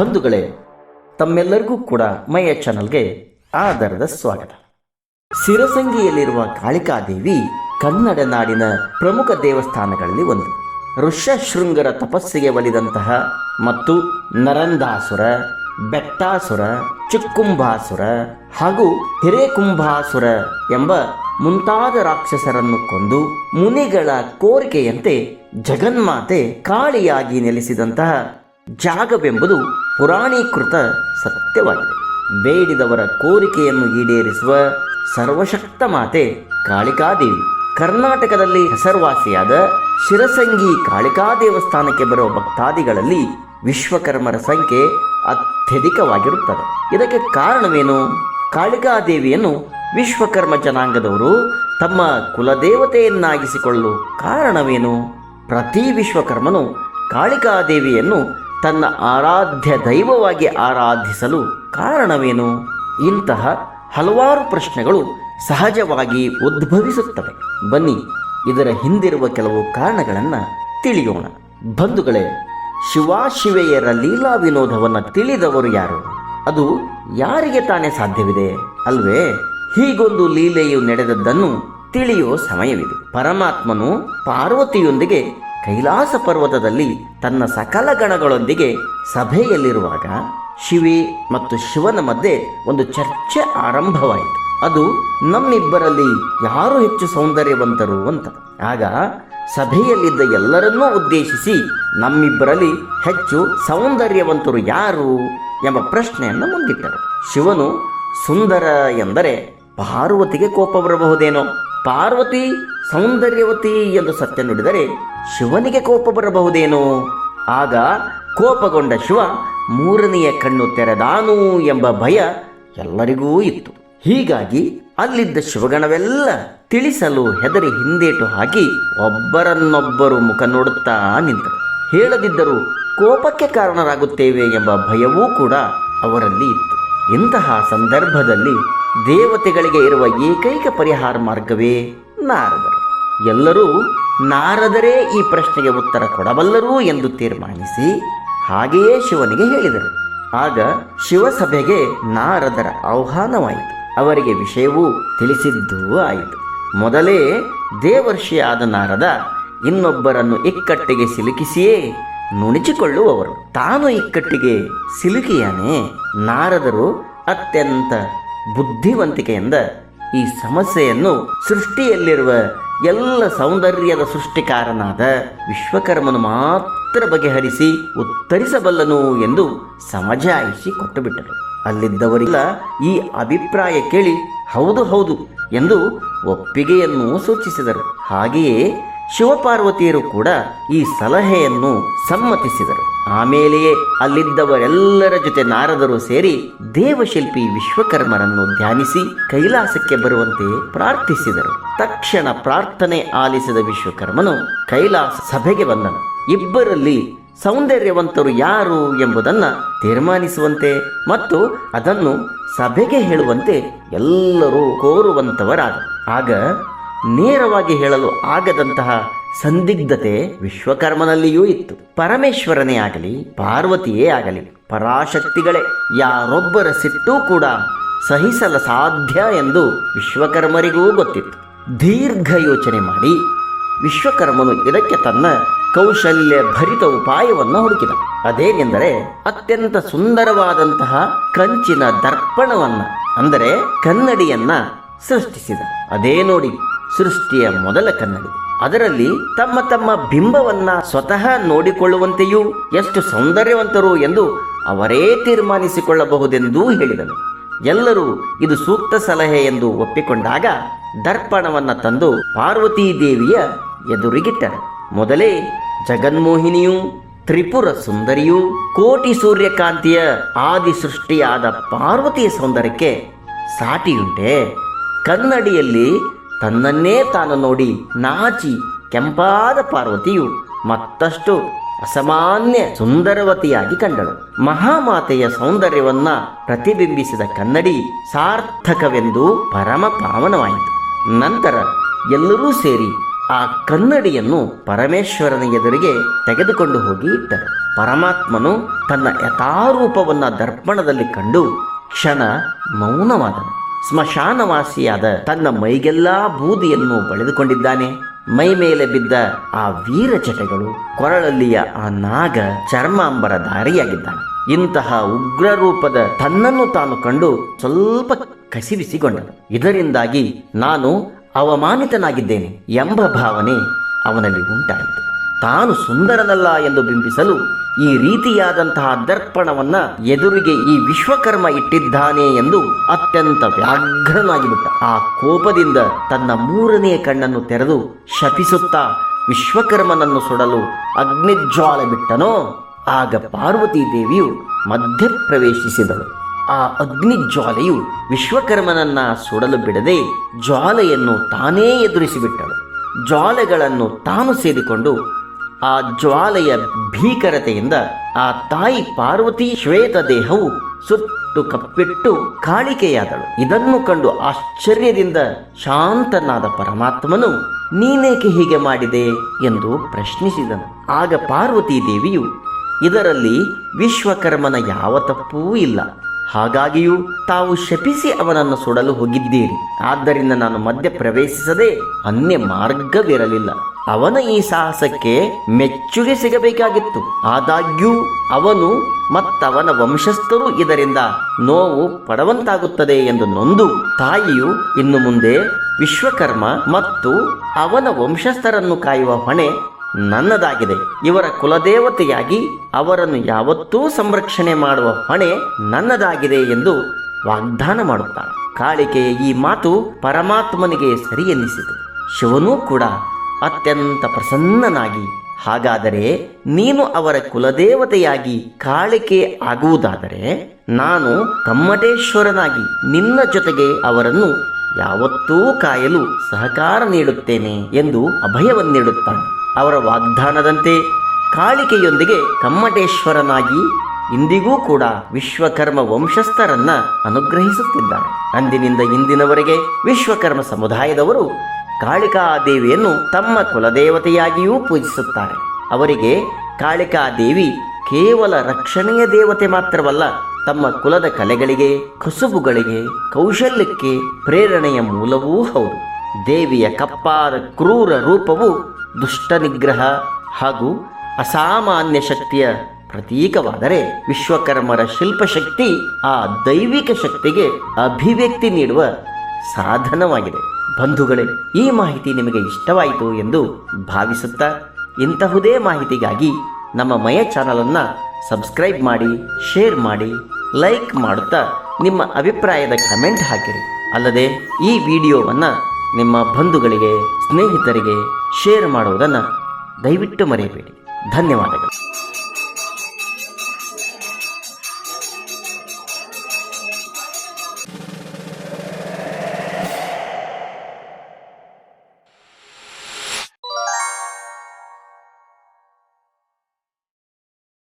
ಬಂಧುಗಳೇ, ತಮ್ಮೆಲ್ಲರಿಗೂ ಕೂಡ ಮಯ ಚಾನಲ್ಗೆ ಆಧಾರದ ಸ್ವಾಗತ. ಸಿರಸಂಗಿಯಲ್ಲಿರುವ ಕಾಳಿಕಾದೇವಿ ಕನ್ನಡ ನಾಡಿನ ಪ್ರಮುಖ ದೇವಸ್ಥಾನಗಳಲ್ಲಿ ಒಂದು. ಋಷ್ಯಶೃಂಗರ ತಪಸ್ಸಿಗೆ ಒಲಿದಂತಹ ಮತ್ತು ನರಂದಾಸುರ, ಬೆಟ್ಟಾಸುರ ಚಿಕ್ಕುಂಭಾಸುರ ಹಾಗೂ ಹಿರೇಕುಂಭಾಸುರ ಎಂಬ ಮುಂತಾದ ರಾಕ್ಷಸರನ್ನು ಕೊಂದು ಮುನಿಗಳ ಕೋರಿಕೆಯಂತೆ ಜಗನ್ಮಾತೆ ಕಾಳಿಯಾಗಿ ನೆಲೆಸಿದಂತಹ ಜಾಗವೆಂಬುದು ಪುರಾಣೀಕೃತ ಸತ್ಯವಾಗಿದೆ. ಬೇಡಿದವರ ಕೋರಿಕೆಯನ್ನು ಈಡೇರಿಸುವ ಸರ್ವಶಕ್ತ ಮಾತೆ ಕಾಳಿಕಾದೇವಿ. ಕರ್ನಾಟಕದಲ್ಲಿ ಹೆಸರುವಾಸಿಯಾದ ಶಿರಸಂಗಿ ಕಾಳಿಕಾ ದೇವಸ್ಥಾನಕ್ಕೆ ಬರುವ ಭಕ್ತಾದಿಗಳಲ್ಲಿ ವಿಶ್ವಕರ್ಮರ ಸಂಖ್ಯೆ ಅತ್ಯಧಿಕವಾಗಿರುತ್ತದೆ. ಇದಕ್ಕೆ ಕಾರಣವೇನು? ಕಾಳಿಕಾದೇವಿಯನ್ನು ವಿಶ್ವಕರ್ಮ ಜನಾಂಗದವರು ತಮ್ಮ ಕುಲದೇವತೆಯನ್ನಾಗಿಸಿಕೊಳ್ಳಲು ಕಾರಣವೇನು? ಪ್ರತಿ ವಿಶ್ವಕರ್ಮನು ಕಾಳಿಕಾದೇವಿಯನ್ನು ತನ್ನ ಆರಾಧ್ಯ ದೈವವಾಗಿ ಆರಾಧಿಸಲು ಕಾರಣವೇನು? ಇಂತಹ ಹಲವಾರು ಪ್ರಶ್ನೆಗಳು ಸಹಜವಾಗಿ ಉದ್ಭವಿಸುತ್ತವೆ. ಬನ್ನಿ, ಇದರ ಹಿಂದಿರುವ ಕೆಲವು ಕಾರಣಗಳನ್ನು ತಿಳಿಯೋಣ. ಬಂಧುಗಳೇ, ಶಿವಾಶಿವೆಯರ ಲೀಲಾ ವಿನೋದವನ್ನು ತಿಳಿದವರು ಯಾರು? ಅದು ಯಾರಿಗೆ ತಾನೇ ಸಾಧ್ಯವಿದೆ? ಅಲ್ವೇ? ಹೀಗೊಂದು ಲೀಲೆಯು ನಡೆದದ್ದನ್ನು ತಿಳಿಯುವ ಸಮಯವಿದೆ. ಪರಮಾತ್ಮನು ಪಾರ್ವತಿಯೊಂದಿಗೆ ಕೈಲಾಸ ಪರ್ವತದಲ್ಲಿ ತನ್ನ ಸಕಲ ಗಣಗಳೊಂದಿಗೆ ಸಭೆಯಲ್ಲಿರುವಾಗ ಶಿವಿ ಮತ್ತು ಶಿವನ ಮಧ್ಯೆ ಒಂದು ಚರ್ಚೆ ಆರಂಭವಾಯಿತು. ಅದು ನಮ್ಮಿಬ್ಬರಲ್ಲಿ ಯಾರು ಹೆಚ್ಚು ಸೌಂದರ್ಯವಂತರು ಅಂತ. ಆಗ ಸಭೆಯಲ್ಲಿದ್ದ ಎಲ್ಲರನ್ನೂ ಉದ್ದೇಶಿಸಿ ನಮ್ಮಿಬ್ಬರಲ್ಲಿ ಹೆಚ್ಚು ಸೌಂದರ್ಯವಂತರು ಯಾರು ಎಂಬ ಪ್ರಶ್ನೆಯನ್ನು ಮುಂದಿಟ್ಟರು. ಶಿವನು ಸುಂದರ ಎಂದರೆ ಪಾರ್ವತಿಗೆ ಕೋಪ ಬರಬಹುದೇನೋ? ಪಾರ್ವತಿ ಸೌಂದರ್ಯವತಿ ಎಂದು ಸತ್ಯ ನುಡಿದರೆ ಶಿವನಿಗೆ ಕೋಪ ಬರಬಹುದೇನೋ? ಆಗ ಕೋಪಗೊಂಡ ಶಿವ ಮೂರನೆಯ ಕಣ್ಣು ತೆರೆದಾನು ಎಂಬ ಭಯ ಎಲ್ಲರಿಗೂ ಇತ್ತು. ಹೀಗಾಗಿ ಅಲ್ಲಿದ್ದ ಶಿವಗಣವೆಲ್ಲ ತಿಳಿಸಲು ಹೆದರಿ ಹಿಂದೇಟು ಹಾಕಿ ಒಬ್ಬರನ್ನೊಬ್ಬರು ಮುಖ ನೋಡುತ್ತಾ ನಿಂತರು. ಹೇಳದಿದ್ದರೂ ಕೋಪಕ್ಕೆ ಕಾರಣರಾಗುತ್ತೇವೆ ಎಂಬ ಭಯವೂ ಕೂಡ ಅವರಲ್ಲಿ ಇತ್ತು. ಇಂತಹ ಸಂದರ್ಭದಲ್ಲಿ ದೇವತೆಗಳಿಗೆ ಇರುವ ಏಕೈಕ ಪರಿಹಾರ ಮಾರ್ಗವೇ ನಾರದರು. ಎಲ್ಲರೂ ನಾರದರೇ ಈ ಪ್ರಶ್ನೆಗೆ ಉತ್ತರ ಕೊಡಬಲ್ಲರು ಎಂದು ತೀರ್ಮಾನಿಸಿ ಹಾಗೆಯೇ ಶಿವನಿಗೆ ಹೇಳಿದರು. ಆಗ ಶಿವಸಭೆಗೆ ನಾರದರ ಆಹ್ವಾನವಾಯಿತು. ಅವರಿಗೆ ವಿಷಯವೂ ತಿಳಿಸಿದ್ದೂ ಆಯಿತು. ಮೊದಲೇ ದೇವರ್ಷಿಯಾದ ನಾರದ ಇನ್ನೊಬ್ಬರನ್ನು ಇಕ್ಕಟ್ಟಿಗೆ ಸಿಲುಕಿಸಿಯೇ ನುಣುಚಿಕೊಳ್ಳುವವರು. ತಾನು ಇಕ್ಕಟ್ಟಿಗೆ ಸಿಲುಕಿಯಾನೇ ನಾರದರು ಅತ್ಯಂತ ಬುದ್ಧಿವಂತಿಕೆಯಿಂದ ಈ ಸಮಸ್ಯೆಯನ್ನು ಸೃಷ್ಟಿಯಲ್ಲಿರುವ ಎಲ್ಲ ಸೌಂದರ್ಯದ ಸೃಷ್ಟಿಕಾರನಾದ ವಿಶ್ವಕರ್ಮನು ಮಾತ್ರ ಬಗೆಹರಿಸಿ ಉತ್ತರಿಸಬಲ್ಲನು ಎಂದು ಸಮಜಾಯಿಸಿ ಕೊಟ್ಟುಬಿಟ್ಟರು ಅಲ್ಲಿದ್ದವರಿಲ್ಲ ಈ ಅಭಿಪ್ರಾಯ ಕೇಳಿ, ಹೌದು ಹೌದು ಎಂದು ಒಪ್ಪಿಗೆಯನ್ನು ಸೂಚಿಸಿದರು. ಹಾಗೆಯೇ ಶಿವಪಾರ್ವತಿಯರು ಕೂಡ ಈ ಸಲಹೆಯನ್ನು ಸಮ್ಮತಿಸಿದರು. ಆಮೇಲೆಯೇ ಅಲ್ಲಿದ್ದವರೆಲ್ಲರ ಜೊತೆ ನಾರದರು ಸೇರಿ ದೇವಶಿಲ್ಪಿ ವಿಶ್ವಕರ್ಮರನ್ನು ಧ್ಯಾನಿಸಿ ಕೈಲಾಸಕ್ಕೆ ಬರುವಂತೆ ಪ್ರಾರ್ಥಿಸಿದರು. ತಕ್ಷಣ ಪ್ರಾರ್ಥನೆ ಆಲಿಸಿದ ವಿಶ್ವಕರ್ಮನು ಕೈಲಾಸ ಸಭೆಗೆ ಬಂದನು. ಇಬ್ಬರಲ್ಲಿ ಸೌಂದರ್ಯವಂತರು ಯಾರು ಎಂಬುದನ್ನು ತೀರ್ಮಾನಿಸುವಂತೆ ಮತ್ತು ಅದನ್ನು ಸಭೆಗೆ ಹೇಳುವಂತೆ ಎಲ್ಲರೂ ಕೋರುವಂತವರಾದರು. ಆಗ ನೇರವಾಗಿ ಹೇಳಲು ಆಗದಂತಹ ಸಂದಿಗ್ಧತೆ ವಿಶ್ವಕರ್ಮನಲ್ಲಿಯೂ ಇತ್ತು. ಪರಮೇಶ್ವರನೇ ಆಗಲಿ, ಪಾರ್ವತಿಯೇ ಆಗಲಿ, ಪರಾಶಕ್ತಿಗಳೇ, ಯಾರೊಬ್ಬರ ಸಿಟ್ಟೂ ಕೂಡ ಸಹಿಸಲ ಸಾಧ್ಯ ಎಂದು ವಿಶ್ವಕರ್ಮರಿಗೂ ಗೊತ್ತಿತ್ತು. ದೀರ್ಘ ಯೋಚನೆ ಮಾಡಿ, ವಿಶ್ವಕರ್ಮನು ಇದಕ್ಕೆ ತನ್ನ ಕೌಶಲ್ಯ ಭರಿತ ಉಪಾಯವನ್ನು ಹುಡುಕಿದ. ಅದೇನೆಂದರೆ, ಅತ್ಯಂತ ಸುಂದರವಾದಂತಹ ಕಂಚಿನ ದರ್ಪಣವನ್ನ, ಅಂದರೆ ಕನ್ನಡಿಯನ್ನ ಸೃಷ್ಟಿಸಿದ. ಅದೇ ನೋಡಿ ಸೃಷ್ಟಿಯ ಮೊದಲ ಕನ್ನಡಿ. ಅದರಲ್ಲಿ ತಮ್ಮ ತಮ್ಮ ಬಿಂಬವನ್ನ ಸ್ವತಃ ನೋಡಿಕೊಳ್ಳುವಂತೆಯೂ ಎಷ್ಟು ಸೌಂದರ್ಯವಂತರು ಎಂದು ಅವರೇ ತೀರ್ಮಾನಿಸಿಕೊಳ್ಳಬಹುದೆಂದೂ ಹೇಳಿದನು. ಎಲ್ಲರೂ ಇದು ಸೂಕ್ತ ಸಲಹೆ ಎಂದು ಒಪ್ಪಿಕೊಂಡಾಗ ದರ್ಪಣವನ್ನ ತಂದು ಪಾರ್ವತೀ ದೇವಿಯ ಎದುರಿಗಿಟ್ಟರು. ಮೊದಲೇ ಜಗನ್ಮೋಹಿನಿಯು, ತ್ರಿಪುರ ಸುಂದರಿಯು, ಕೋಟಿ ಸೂರ್ಯಕಾಂತಿಯ ಆದಿ ಸೃಷ್ಟಿಯಾದ ಪಾರ್ವತಿಯ ಸೌಂದರ್ಯಕ್ಕೆ ಸಾಟಿಯುಂಟೆ. ಕನ್ನಡಿಯಲ್ಲಿ ತನ್ನನ್ನೇ ತಾನು ನೋಡಿ ನಾಚಿ ಕೆಂಪಾದ ಪಾರ್ವತಿಯು ಮತ್ತಷ್ಟು ಅಸಾಮಾನ್ಯ ಸುಂದರವತಿಯಾಗಿ ಕಂಡಳು. ಮಹಾಮಾತೆಯ ಸೌಂದರ್ಯವನ್ನ ಪ್ರತಿಬಿಂಬಿಸಿದ ಕನ್ನಡಿ ಸಾರ್ಥಕವೆಂದು ಪರಮ ಪಾವನವಾಯಿತು. ನಂತರ ಎಲ್ಲರೂ ಸೇರಿ ಆ ಕನ್ನಡಿಯನ್ನು ಪರಮೇಶ್ವರನ ಎದುರಿಗೆ ತೆಗೆದುಕೊಂಡು ಹೋಗಿ ಇಟ್ಟರು. ಪರಮಾತ್ಮನು ತನ್ನ ಯಥಾರೂಪವನ್ನು ದರ್ಪಣದಲ್ಲಿ ಕಂಡು ಕ್ಷಣ ಮೌನವಾದನು. ಸ್ಮಶಾನವಾಸಿಯಾದ ತನ್ನ ಮೈಗೆಲ್ಲಾ ಬೂದಿಯನ್ನು ಬಳಿದುಕೊಂಡಿದ್ದಾನೆ. ಮೈ ಮೇಲೆ ಬಿದ್ದ ಆ ವೀರ ಚಟಗಳು ಕೊರಳಲ್ಲಿಯ ಆ ನಾಗ ಚರ್ಮಾಂಬರ ದಾರಿಯಾಗಿದ್ದಾನೆ ಇಂತಹ ಉಗ್ರ ರೂಪದ ತನ್ನನ್ನು ತಾನು ಕಂಡು ಸ್ವಲ್ಪ ಕಸಿವಿಸಿಕೊಂಡನು ಇದರಿಂದಾಗಿ ನಾನು ಅವಮಾನಿತನಾಗಿದ್ದೇನೆ ಎಂಬ ಭಾವನೆ ಅವನಲ್ಲಿ ಉಂಟಾಯಿತು. ತಾನು ಸುಂದರನಲ್ಲ ಎಂದು ಬಿಂಬಿಸಲು ಈ ರೀತಿಯಾದಂತಹ ದರ್ಪಣವನ್ನ ಎದುರಿಗೆ ಈ ವಿಶ್ವಕರ್ಮ ಇಟ್ಟಿದ್ದಾನೆ ಎಂದು ಅತ್ಯಂತ ವ್ಯಾಘ್ರನಾಗಿಬಿಟ್ಟ. ಆ ಕೋಪದಿಂದ ತನ್ನ ಮೂರನೆಯ ಕಣ್ಣನ್ನು ತೆರೆದು ಶಪಿಸುತ್ತಾ ವಿಶ್ವಕರ್ಮನನ್ನು ಸುಡಲು ಅಗ್ನಿಜ್ವಾಲ ಬಿಟ್ಟನೋ? ಆಗ ಪಾರ್ವತೀ ದೇವಿಯು ಮಧ್ಯ ಪ್ರವೇಶಿಸಿದಳು ಆ ಅಗ್ನಿ ಜ್ವಾಲೆಯು ವಿಶ್ವಕರ್ಮನನ್ನ ಸುಡಲು ಬಿಡದೆ ಜ್ವಾಲೆಯನ್ನು ತಾನೇ ಎದುರಿಸಿಬಿಟ್ಟಳು. ಜ್ವಾಲೆಗಳನ್ನು ತಾನು ಸೇರಿಕೊಂಡು ಆ ಜ್ವಾಲೆಯ ಭೀಕರತೆಯಿಂದ ಆ ತಾಯಿ ಪಾರ್ವತಿ ಶ್ವೇತ ದೇಹವು ಸುಟ್ಟು ಕಪ್ಪಿಟ್ಟು ಕಾಳಿಕೆಯಾದಳು ಇದನ್ನು ಕಂಡು ಆಶ್ಚರ್ಯದಿಂದ ಶಾಂತನಾದ ಪರಮಾತ್ಮನು, ನೀನೇಕೆ ಹೀಗೆ ಮಾಡಿದೆ ಎಂದು ಪ್ರಶ್ನಿಸಿದನು. ಆಗ ಪಾರ್ವತಿ ದೇವಿಯು, ಇದರಲ್ಲಿ ವಿಶ್ವಕರ್ಮನ ಯಾವ ತಪ್ಪೂ ಇಲ್ಲ. ಹಾಗಾಗಿಯೂ ತಾವು ಶಪಿಸಿ ಅವನನ್ನು ಸುಡಲು ಹೋಗಿದ್ದೀರಿ. ಆದ್ದರಿಂದ ನಾನು ಮಧ್ಯ ಪ್ರವೇಶಿಸದೆ ಅನ್ಯ ಮಾರ್ಗವಿರಲಿಲ್ಲ. ಅವನ ಈ ಸಾಹಸಕ್ಕೆ ಮೆಚ್ಚುಗೆ ಸಿಗಬೇಕಾಗಿತ್ತು. ಆದಾಗ್ಯೂ ಅವನು ಮತ್ತವನ ವಂಶಸ್ಥರು ಇದರಿಂದ ನೋವು ಪಡವಂತಾಗುತ್ತದೆ ಎಂದು ನೊಂದು ತಾಯಿಯು ಇನ್ನು ಮುಂದೆ ವಿಶ್ವಕರ್ಮ ಮತ್ತು ಅವನ ವಂಶಸ್ಥರನ್ನು ಕಾಯುವ ಹೊಣೆ ನನ್ನದಾಗಿದೆ. ಇವರ ಕುಲದೇವತೆಯಾಗಿ ಅವರನ್ನು ಯಾವತ್ತೂ ಸಂರಕ್ಷಣೆ ಮಾಡುವ ಹೊಣೆ ನನ್ನದಾಗಿದೆ ಎಂದು ವಾಗ್ದಾನ ಮಾಡುತ್ತಾನೆ. ಕಾಳಿಕೆಯ ಈ ಮಾತು ಪರಮಾತ್ಮನಿಗೆ ಸರಿ ಎನ್ನಿಸಿತು ಶಿವನೂ ಕೂಡ ಅತ್ಯಂತ ಪ್ರಸನ್ನನಾಗಿ, ಹಾಗಾದರೆ ನೀನು ಅವರ ಕುಲದೇವತೆಯಾಗಿ ಕಾಳಿಕೆ ಆಗುವುದಾದರೆ ನಾನು ಕಮ್ಮಟೇಶ್ವರನಾಗಿ ನಿನ್ನ ಜೊತೆಗೆ ಅವರನ್ನು ಯಾವತ್ತೂ ಕಾಯಲು ಸಹಕಾರ ನೀಡುತ್ತೇನೆ ಎಂದು ಅಭಯವನ್ನಿಡುತ್ತಾನೆ. ಅವರ ವಾಗ್ದಾನದಂತೆ ಕಾಳಿಕೆಯೊಂದಿಗೆ ಕಮ್ಮಟೇಶ್ವರನಾಗಿ ಇಂದಿಗೂ ಕೂಡ ವಿಶ್ವಕರ್ಮ ವಂಶಸ್ಥರನ್ನ ಅನುಗ್ರಹಿಸುತ್ತಿದ್ದಾರೆ. ಅಂದಿನಿಂದ ಇಂದಿನವರೆಗೆ ವಿಶ್ವಕರ್ಮ ಸಮುದಾಯದವರು ಕಾಳಿಕಾದೇವಿಯನ್ನು ತಮ್ಮ ಕುಲದೇವತೆಯಾಗಿಯೂ ಪೂಜಿಸುತ್ತಾರೆ. ಅವರಿಗೆ ಕಾಳಿಕಾದೇವಿ ಕೇವಲ ರಕ್ಷಣೆಯ ದೇವತೆ ಮಾತ್ರವಲ್ಲ, ತಮ್ಮ ಕುಲದ ಕಲೆಗಳಿಗೆ, ಕಸುಬುಗಳಿಗೆ, ಕೌಶಲ್ಯಕ್ಕೆ ಪ್ರೇರಣೆಯ ಮೂಲವೂ ಹೌದು. ದೇವಿಯ ಕಪ್ಪಾದ ಕ್ರೂರ ರೂಪವು ದುಷ್ಟ ನಿಗ್ರಹ ಹಾಗೂ ಅಸಾಮಾನ್ಯ ಶಕ್ತಿಯ ಪ್ರತೀಕವಾದರೆ ವಿಶ್ವಕರ್ಮರ ಶಿಲ್ಪಶಕ್ತಿ ಆ ದೈವಿಕ ಶಕ್ತಿಗೆ ಅಭಿವ್ಯಕ್ತಿ ನೀಡುವ ಸಾಧನವಾಗಿದೆ. ಬಂಧುಗಳೇ, ಈ ಮಾಹಿತಿ ನಿಮಗೆ ಇಷ್ಟವಾಯಿತು ಎಂದು ಭಾವಿಸುತ್ತಾ ಇಂತಹುದೇ ಮಾಹಿತಿಗಾಗಿ ನಮ್ಮ ಮಯ ಚಾನಲನ್ನು ಸಬ್ಸ್ಕ್ರೈಬ್ ಮಾಡಿ, ಶೇರ್ ಮಾಡಿ, ಲೈಕ್ ಮಾಡುತ್ತಾ ನಿಮ್ಮ ಅಭಿಪ್ರಾಯದ ಕಮೆಂಟ್ ಹಾಕಿರಿ. ಅಲ್ಲದೆ ಈ ವಿಡಿಯೋವನ್ನು ನಿಮ್ಮ ಬಂಧುಗಳಿಗೆ ಸ್ನೇಹಿತರಿಗೆ ಶೇರ್ ಮಾಡುವುದನ್ನು ದಯವಿಟ್ಟು ಮರೆಯಬೇಡಿ. ಧನ್ಯವಾದಗಳು.